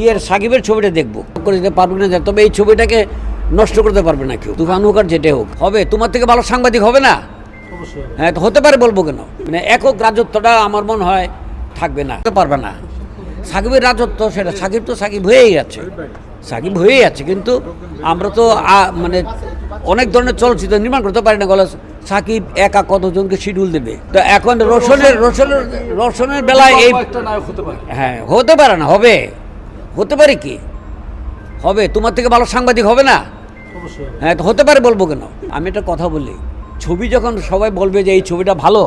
ইয়ের সাকিবের ছবিটা দেখব। করে দিতে পারবে না তবে এই ছবিটাকে নষ্ট করতে পারবে না কেউ। তুফান হোক আর যেটা হোক। হবে তোমার থেকে ভালো সাংবাদিক হবে না? হ্যাঁ তো হতে পারে বলব কেন? মানে একক রাজত্বটা আমার মনে হয় থাকবে না পারবে না। সাকিবের রাজত্ব সেটা সাকিব তো সাকিব হয়েই আছে। সাকিব হয়েই আছে কিন্তু আমরা তো মানে অনেক ধরনের চলচ্চিত্র নির্মাণ করতে পারে না গলা সাকিব একা কতজনকে শিডিউল দেবে? তো এখন রোশনের রোশনের রোশনের বেলায় এই হ্যাঁ হতে পারে না হবে। হতে পারে কি? হবে তোমার থেকে ভালো সাংবাদিক হবে না? হ্যাঁ তো হতে পারে বলব কেন? আমি একটা কথা বলি ছবি যখন সবাই বলবে যে এই ছবিটা ভালো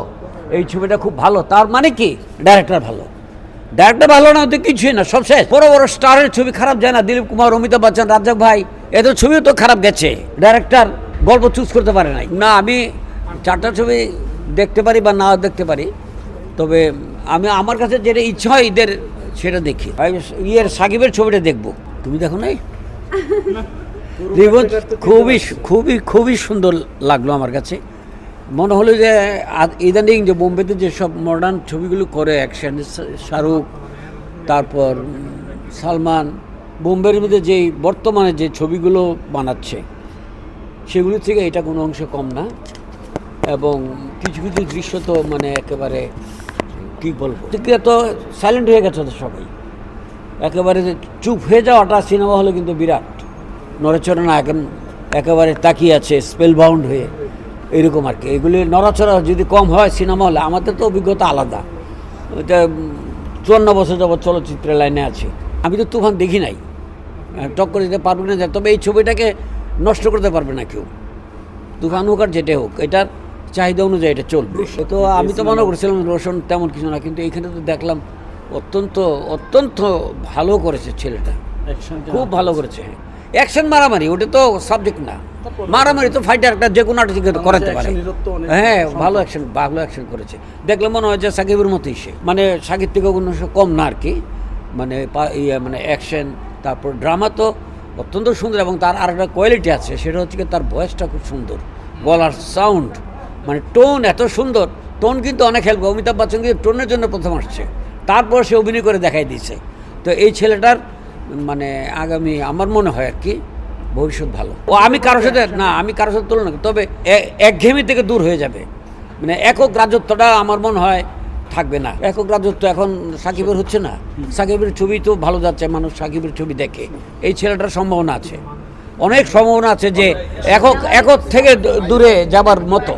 এই ছবিটা খুব ভালো তার মানে কি? ডাইরেক্টর ভালো। ডাইরেক্টর ভালো না তো কিছুই না সব শেষ। বড় বড় স্টারের ছবি খারাপ যায় না দিলীপ কুমার অমিতাভ বচ্চন রাজ্জাক ভাই এদের ছবিও তো খারাপ গেছে। ডাইরেক্টর গল্প চুজ করতে পারে নাই। না, আমি চারটা ছবি দেখতে পারি বা না দেখতে পারি। তবে আমি, আমার কাছে যেটা ইচ্ছা হয় এদের সেটা দেখি। ইয়ের সাকিবের ছবিটা দেখব। তুমি দেখো নাই? রিভন খুবই খুবই খুবই সুন্দর লাগল আমার কাছে। মনে হলো যে ইদানিং যে বোম্বেতে যে সব মডার্ন ছবিগুলো করে, অ্যাকশন, শাহরুখ, তারপর সালমান বোম্বের মধ্যে যেই বর্তমানে যে ছবিগুলো বানাচ্ছে, সেগুলো থেকে এটা কোনো অংশে কম না। এবং কিছু কিছু দৃশ্য তো মানে একেবারে, কী বলব তো সাইলেন্ট হয়ে গেছে তো সবাই। একেবারে চুপ হয়ে যাওয়াটা সিনেমা হলে কিন্তু বিরাট। নড়াচড়া না এখন একেবারে তাকিয়ে আছে স্পেল বাউন্ড হয়ে। এরকম আর কি। এগুলি নড়াচড়া যদি কম হয় সিনেমা হলে, আমাদের তো অভিজ্ঞতা আলাদা। এটা চুয়ান্ন বছর যাবৎ চলচ্চিত্রের লাইনে আছে। আমি তো তুফান দেখি নাই। আহ, টক করে দিতে পারবে না তবে এই ছবিটাকে নষ্ট করতে পারবে না কেউ। তুফান হোক আর যেটা হোক এটার চাহিদা অনুযায়ী এটা চলবে। তো আমি তো মনে করছিলাম রোশন তেমন কিছু না কিন্তু এইখানে তো দেখলাম অত্যন্ত অত্যন্ত ভালো করেছে ছেলেটা। খুব ভালো করেছে। অ্যাকশন মারামারি ওটা তো সাবজেক্ট না। মারামারি তো ফাইটার একটা যে কোনো আর্টিস্ট করাতে পারে। হ্যাঁ ভালো অ্যাকশন ভালো অ্যাকশন করেছে। দেখলে মনে হয় যে সাকিবের মতোই সে। মানে সাকিব থেকে কোনো কম না আর কি। মানে ইয়ে মানে অ্যাকশন তারপর ড্রামা তো অত্যন্ত সুন্দর এবং তার আর একটা কোয়ালিটি আছে সেটা হচ্ছে তার ভয়েসটা খুব সুন্দর। গলার সাউন্ড মানে টোন এত সুন্দর টোন কিন্তু অনেক হেল্প অমিতাভ বচ্চন কিন্তু টোনের জন্য প্রথম আসছে। তারপর সে অভিনয় করে দেখাই দিয়েছে। তো এই ছেলেটার মানে আগামী আমার মনে হয় আর কি ভবিষ্যৎ ভালো। ও আমি কারোর সাথে না আমি কারোর সাথে তুলনা তবে এ- একঘেয়েমি থেকে দূর হয়ে যাবে। মানে একক রাজত্বটা আমার মনে হয় থাকবে না। একক রাজত্ব এখন সাকিবের হচ্ছে না। সাকিবের ছবি তো ভালো যাচ্ছে, মানুষ সাকিবের ছবি দেখে। এই ছেলেটার সম্ভাবনা আছে। অনেক সম্ভাবনা আছে যে একক একক থেকে দূরে যাবার মতো।